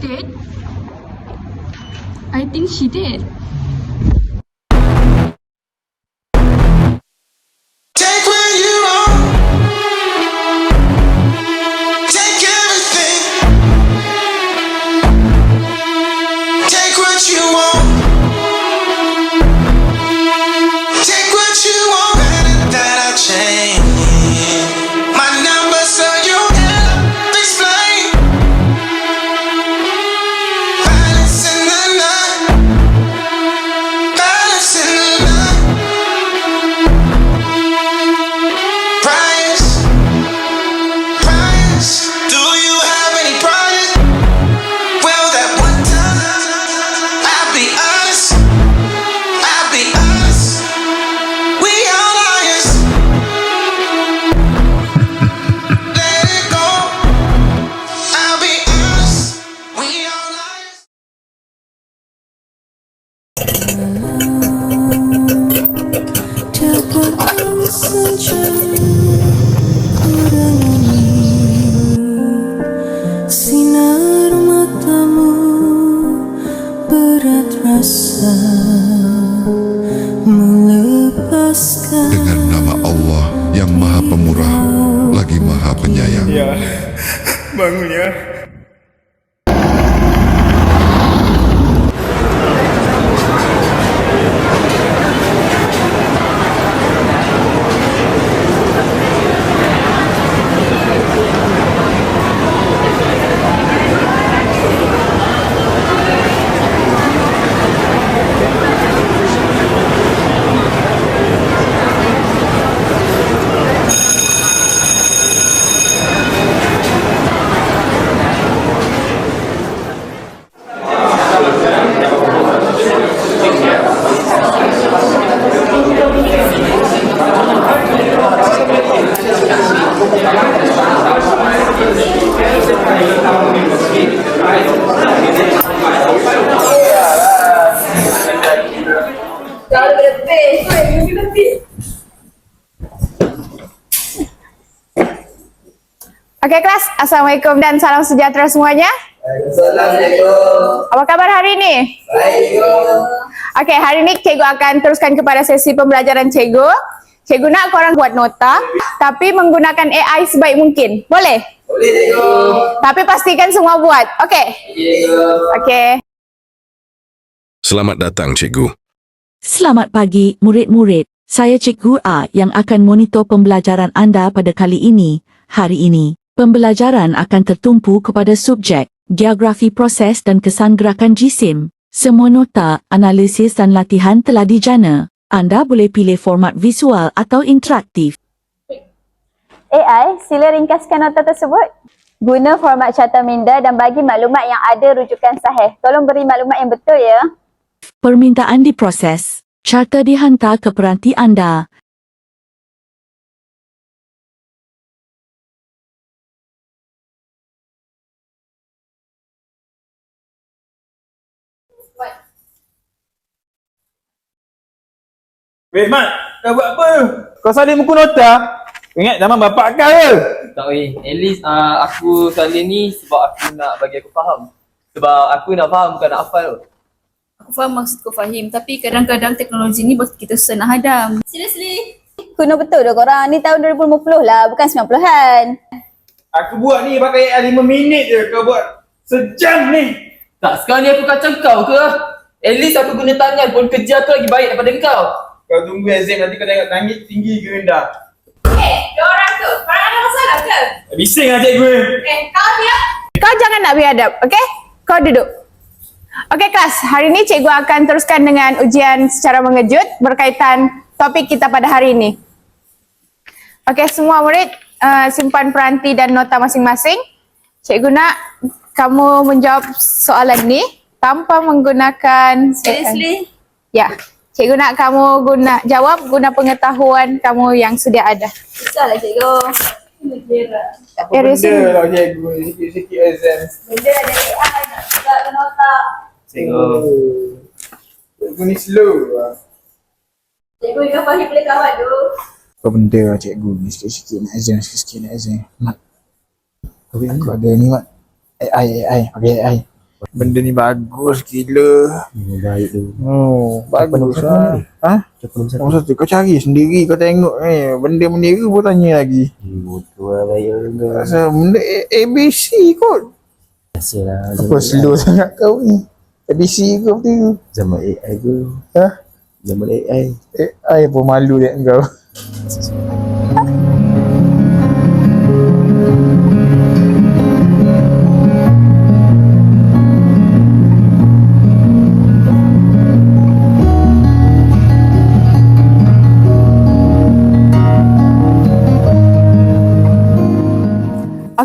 Dead? I think she did. Dengan nama Allah yang Maha Pemurah lagi Maha Penyayang. Ya, bangun ya. Assalamualaikum dan salam sejahtera semuanya. Apa kabar hari ini? Okey, hari ini cikgu akan teruskan kepada sesi pembelajaran cikgu. Cikgu nak korang buat nota tapi menggunakan AI sebaik mungkin. Boleh? Boleh cikgu. Tapi pastikan semua buat. Okey. Okey. Selamat datang Cikgu. Selamat pagi, murid-murid. Saya Cikgu A yang akan monitor pembelajaran anda pada kali ini. Hari ini, pembelajaran akan tertumpu kepada subjek, geografi proses dan kesan gerakan jisim. Semua nota, analisis dan latihan telah dijana. Anda boleh pilih format visual atau interaktif. AI, sila ringkaskan nota tersebut. Guna format carta minda dan bagi maklumat yang ada rujukan sahih. Tolong beri maklumat yang betul ya. Permintaan diproses. Carta dihantar ke peranti anda. Weh, Mat. Kau buat apa tu? Kau salin muka nota? Ingat zaman bapak kau ke? Tak weh, at least uh, aku salin ni sebab aku nak bagi aku faham. Sebab aku nak faham bukan nak hafal tu. Aku faham maksud kau Fahim tapi kadang-kadang teknologi ni buat kita susah nak hadam. Seriously? Kuno betul dah korang. Ni tahun 2050 lah, bukan 90-an. Aku buat ni pakai AI 5 minit je. Kau buat sejam ni. Tak, sekarang ni aku kacau kau ke? At least aku guna tangan pun kerja aku lagi baik daripada kau. Kau tunggu exam nanti kau tengok langit tinggi ke rendah. Eh, orang tu, korang ada masalah ke? Bising lah cikgu. Eh, kau dia? Kau jangan nak biadab, okey? Kau duduk. Okey kelas, hari ini cikgu akan teruskan dengan ujian secara mengejut berkaitan topik kita pada hari ini. Okey, semua murid uh, simpan peranti dan nota masing-masing. Cikgu nak kamu menjawab soalan ni tanpa menggunakan Seriously? Ya. Cikgu nak kamu guna jawab guna pengetahuan kamu yang sedia ada. Susah lah cikgu. Apa Eh, benda lah cikgu. Sikit-sikit exam. Benda ada AI nak buka ke nota. Cikgu. Cikgu ni slow lah. Cikgu dengan Fahim boleh kawan tu. Apa benda lah cikgu ni sikit-sikit nak exam, sikit-sikit nak exam. Mat. Tapi aku ada ni mat. AI, AI, pakai AI. Benda ni bagus gila. Hmm, baik tu. Oh, bagus lah. ni? Ha? Siapa nombor satu? Nombor satu kau cari sendiri kau tengok eh benda meniru pun tanya lagi. Hmm, Betul lah baik juga. Asal benda A- ABC kot. Biasalah. Apa slow sangat kau ni? ABC kau tu. Zaman AI tu. Ha? Zaman AI. Ai pun malu dia kau.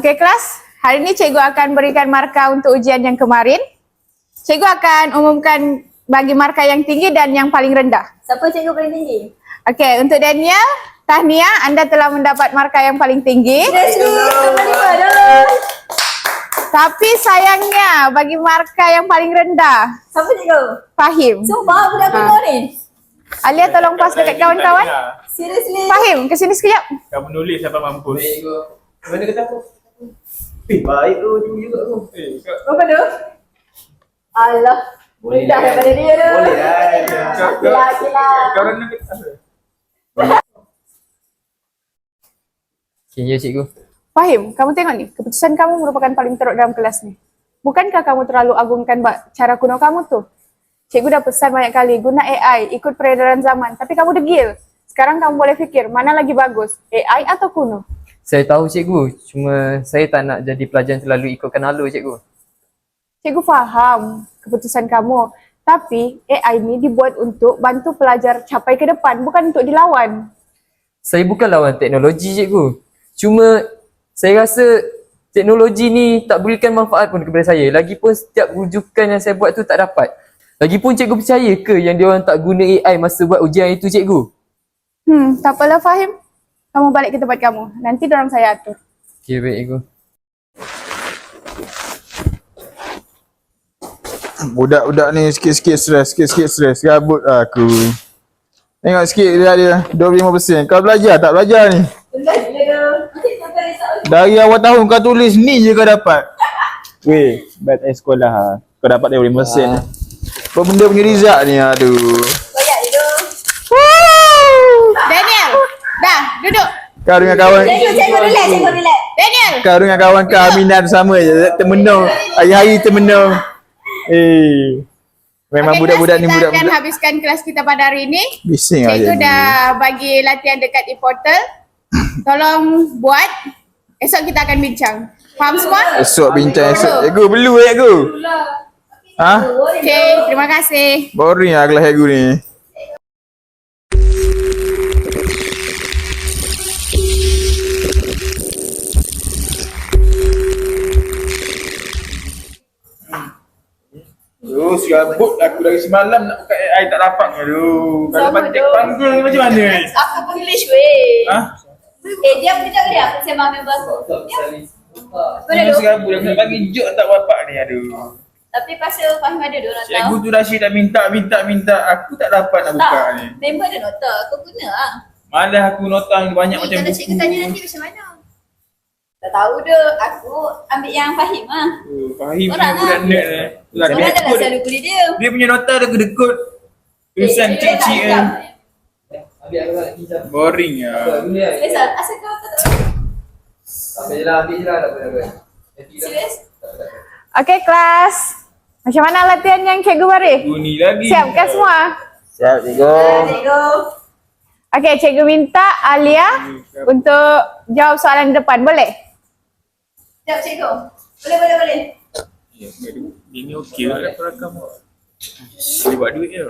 Okey kelas, hari ini cikgu akan berikan markah untuk ujian yang kemarin. Cikgu akan umumkan bagi markah yang tinggi dan yang paling rendah. Siapa cikgu paling tinggi? Okey, untuk Daniel, tahniah anda telah mendapat markah yang paling tinggi. Tapi sayangnya bagi markah yang paling rendah, Siapa cikgu? Fahim. Sumpah budak Ha. ni. Alia tolong pas dekat kawan-kawan. Seriously. Fahim, ke sini sekejap. Kau menulis apa mampus. Baik cikgu. Mana kata aku? Eh, baik tu cikgu juga tu. Eh, kau Apa tu? Allah. Boleh Mudah lah. daripada dia tu. Boleh lah. kau kau Gila, gila. kau orang nak? Okay, ya cikgu. Fahim, kamu tengok ni, keputusan kamu merupakan paling teruk dalam kelas ni. Bukankah kamu terlalu agungkan ba- cara kuno kamu tu? Cikgu dah pesan banyak kali, guna AI, ikut peredaran zaman. Tapi kamu degil. Sekarang kamu boleh fikir, mana lagi bagus, AI atau kuno? Saya tahu cikgu, cuma saya tak nak jadi pelajar yang terlalu ikutkan alur cikgu. Cikgu faham keputusan kamu. Tapi AI ni dibuat untuk bantu pelajar capai ke depan, bukan untuk dilawan. Saya bukan lawan teknologi cikgu. Cuma saya rasa teknologi ni tak berikan manfaat pun kepada saya. Lagipun setiap rujukan yang saya buat tu tak dapat. Lagipun cikgu percaya ke yang dia orang tak guna AI masa buat ujian itu cikgu? Hmm, tak apalah Fahim. Kamu balik ke tempat kamu. Nanti dorang saya atur. Okay, baik cikgu. Budak-budak ni sikit-sikit stres, sikit-sikit stres. Gabut lah aku. Tengok sikit dia dia 25%. Kau belajar tak belajar ni? Dari awal tahun kau tulis ni je kau dapat. Weh, bad air sekolah ha. Kau dapat 25%. Ah. Apa benda punya result ni aduh. Koyak dia tu. Daniel, dah duduk. Kau dengan kawan Cikgu, cikgu relax, cikgu relax. Daniel, kau dengan kawan kau Aminah sama je termenung. Hari-hari termenung. Eh. Memang Okey, budak-budak ni kita akan budak-budak habiskan kelas kita pada hari ini. bising Cikgu dah bagi latihan dekat e-portal. Tolong buat. Esok kita akan bincang. Faham semua? Esok bincang esok. Cikgu perlu eh cikgu. Ha? Okey, terima kasih. Boring lah kelas cikgu ni. Oh, serabut aku dari semalam nak buka AI tak dapat. Aduh, kalau pantik panggil ni macam mana ni? Aku English weh. Ha? Eh, dia kejap dia aku sembang member aku. Aku tu? serabut aku nak bagi jok tak dapat ni. Aduh. Tapi pasal Fahim ada dia orang Cikgu tahu. tu Rashid dah minta, minta, minta. Aku tak dapat nak buka Tak, ni. member ada nota. Kau guna lah. Malah aku nota banyak Ni macam kalau buku. cikgu tanya nanti macam mana? Tak tahu dah. Aku ambil yang Fahim lah. Oh, Fahim Orang ni budak lah. nerd ni. Budak Orang dah lah selalu bully dia. Dia punya nota ada kedekut. Tulisan Eh, cik-cik hitam. kan. Boring lah. Lah. Asal kau tak tahu? Ambil je lah, ambil je lah. Tak dah. Serius? Okey, kelas. Macam mana latihan yang cikgu beri? Bunyi lagi. Siap kan semua? Siap cikgu. Cikgu. Okey, cikgu minta Alia untuk jawab soalan di depan. Boleh? Sekejap cikgu. Boleh, boleh, boleh. Ya, Dia ni okey lah aku rakam. Dia buat duit je.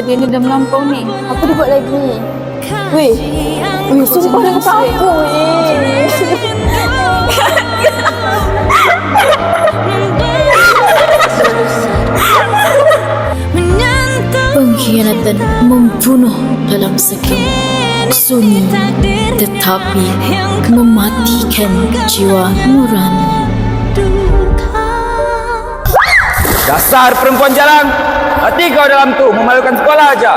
Rasa dia ni dah melampau ni. Apa dia buat lagi? Weh, weh sumpah dia kata aku weh. Pengkhianatan membunuh dalam sekejap Sunyi tetapi mematikan jiwa nurani Dasar perempuan jalan. Hati kau dalam tu memalukan sekolah aja.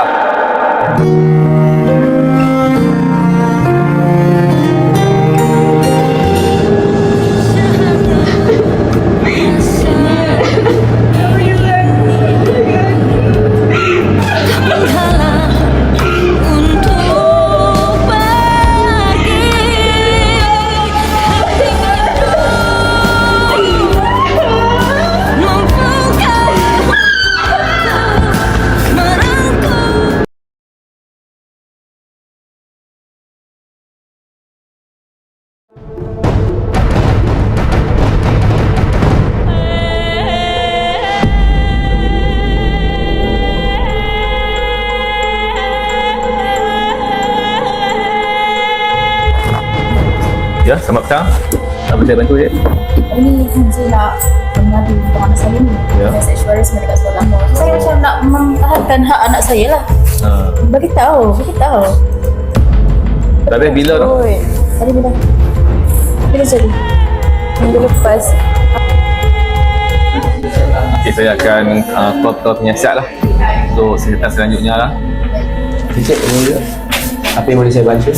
Ya, selamat petang. Apa saya bantu je? Ini Hanzi nak mengadu tentang anak saya ni. Ya. Saya seksualisme dekat sekolah. Saya macam nak mempertahankan hak anak saya lah. Ha. Bagi tahu, bagi tahu. Tapi bila tu? Oi, tadi bila? Bila jadi? Minggu lepas. Okay, saya akan uh, call call penyiasat lah. So, sekitar selanjutnya lah. Cik, ini Apa yang boleh saya bantu?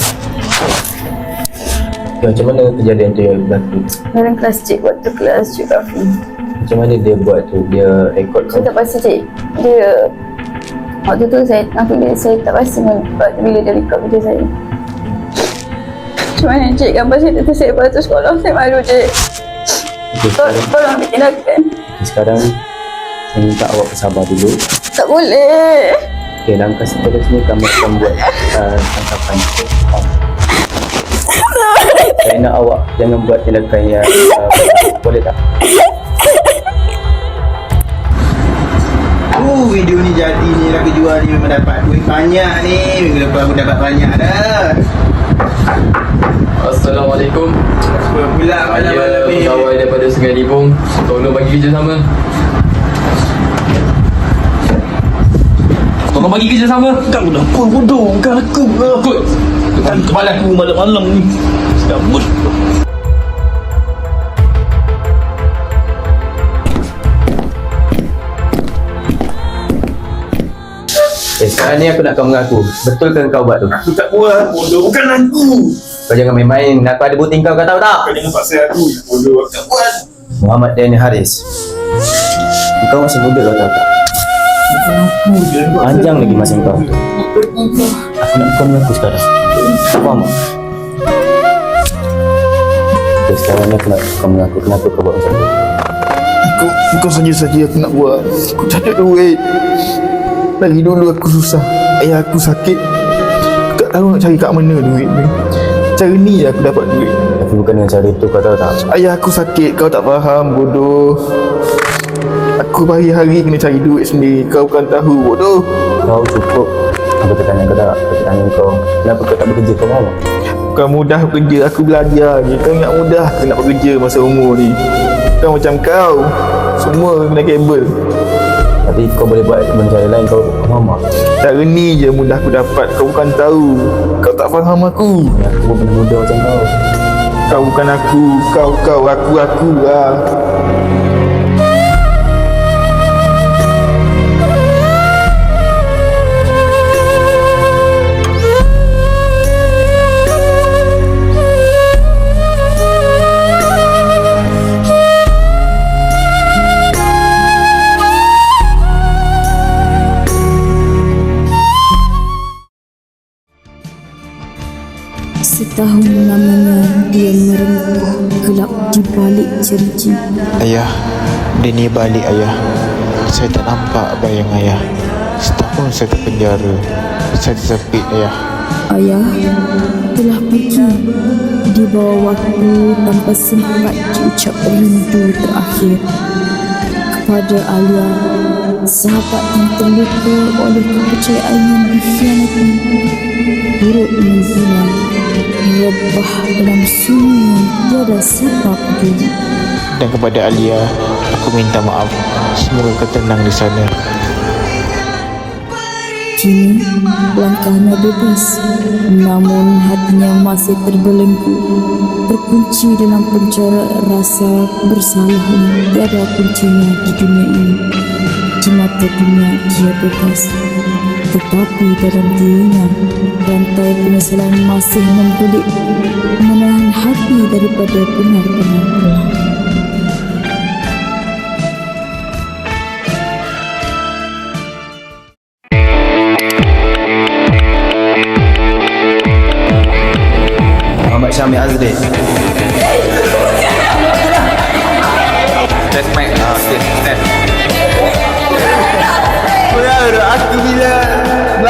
Macam mana kejadian tu yang berlaku? Dalam kelas cik waktu kelas geografi. Macam mana dia buat tu? Dia rekod Saya kau? tak pasti cik. Dia waktu tu saya aku dia saya tak pasti men- bila dia record video saya. Macam mana cik gambar saya tu saya batu sekolah saya malu cik. Okay, Tol- sekarang, Tolong ditindakan. sekarang saya minta awak bersabar dulu. Tak boleh. Okay, langkah seterusnya kami akan buat uh, tangkapan. Saya nak awak jangan buat tindakan yang uh, boleh tak? Uh, video ni jadi ni aku jual ni memang dapat duit banyak ni. Minggu lepas aku dapat banyak dah. Assalamualaikum. Apa pula malam-malam ni? pegawai daripada Sungai Libung. Tolong bagi kerja sama. Tolong bagi kerja sama. Kau dah pun bodoh. Bukan aku. Bukan kepala aku malam-malam ni. Sambut. Eh, sekarang ni aku nak kau mengaku. Betul ke kau buat tu? Aku tak buat. Bodoh. Bukan aku. Kau jangan main-main. Aku ada bukti kau, kau tahu tak? Kau jangan paksa aku. Bodoh. Aku tak buat. Muhammad Daniel Haris. Kau masih muda kau tahu tak? Panjang lagi masa kau. Aku nak kau mengaku sekarang. Kau faham tak? Okay, sekarang ni aku nak kau mengaku kenapa kau buat macam tu. Kau, kau saja-saja aku nak buat. Aku tak ada duit. Dari dulu aku susah. Ayah aku sakit. Aku tak tahu nak cari kat mana duit ni. Cara ni je aku dapat duit. Tapi bukan dengan cara itu kau tahu tak? Ayah aku sakit, kau tak faham, bodoh. Aku hari-hari kena cari duit sendiri. Kau bukan tahu, bodoh. Kau cukup. Aku tanya kau tak? Aku tanya kau. Kenapa kau tak bekerja kau faham? Bukan mudah bekerja, aku belajar je. Kau ingat mudah aku nak bekerja masa umur ni. Kau macam kau. Semua kena kabel. Tapi kau boleh buat dengan cara lain kau faham tak? Cara ni je mudah aku dapat. Kau bukan tahu. Kau tak faham aku. Ya, aku pun muda macam kau. Kau bukan aku. Kau, kau, aku, aku lah. Jeruji Ayah, dia ni balik ayah. Saya tak nampak bayang ayah. Setahun saya terpenjara. Saya tersepit ayah. Ayah telah pergi di bawah waktu tanpa sempat diucap rindu terakhir kepada Alia sahabat yang terluka oleh kepercayaan yang dikhianati. Turut menghilang merebah dalam sunyi yang tiada siapa peduli Dan kepada Alia, aku minta maaf. Semoga kau tenang di sana. Kini langkahnya bebas. Namun hatinya masih terbelenggu. Terkunci dalam penjara rasa bersalah yang tiada kuncinya di dunia ini Di mata dunia dia bebas Tetapi dalam dirinya Rantai penyesalan masih membelit Menahan hati daripada benar-benar pulang Muhammad Syamil Azri. Test mic. Test, test.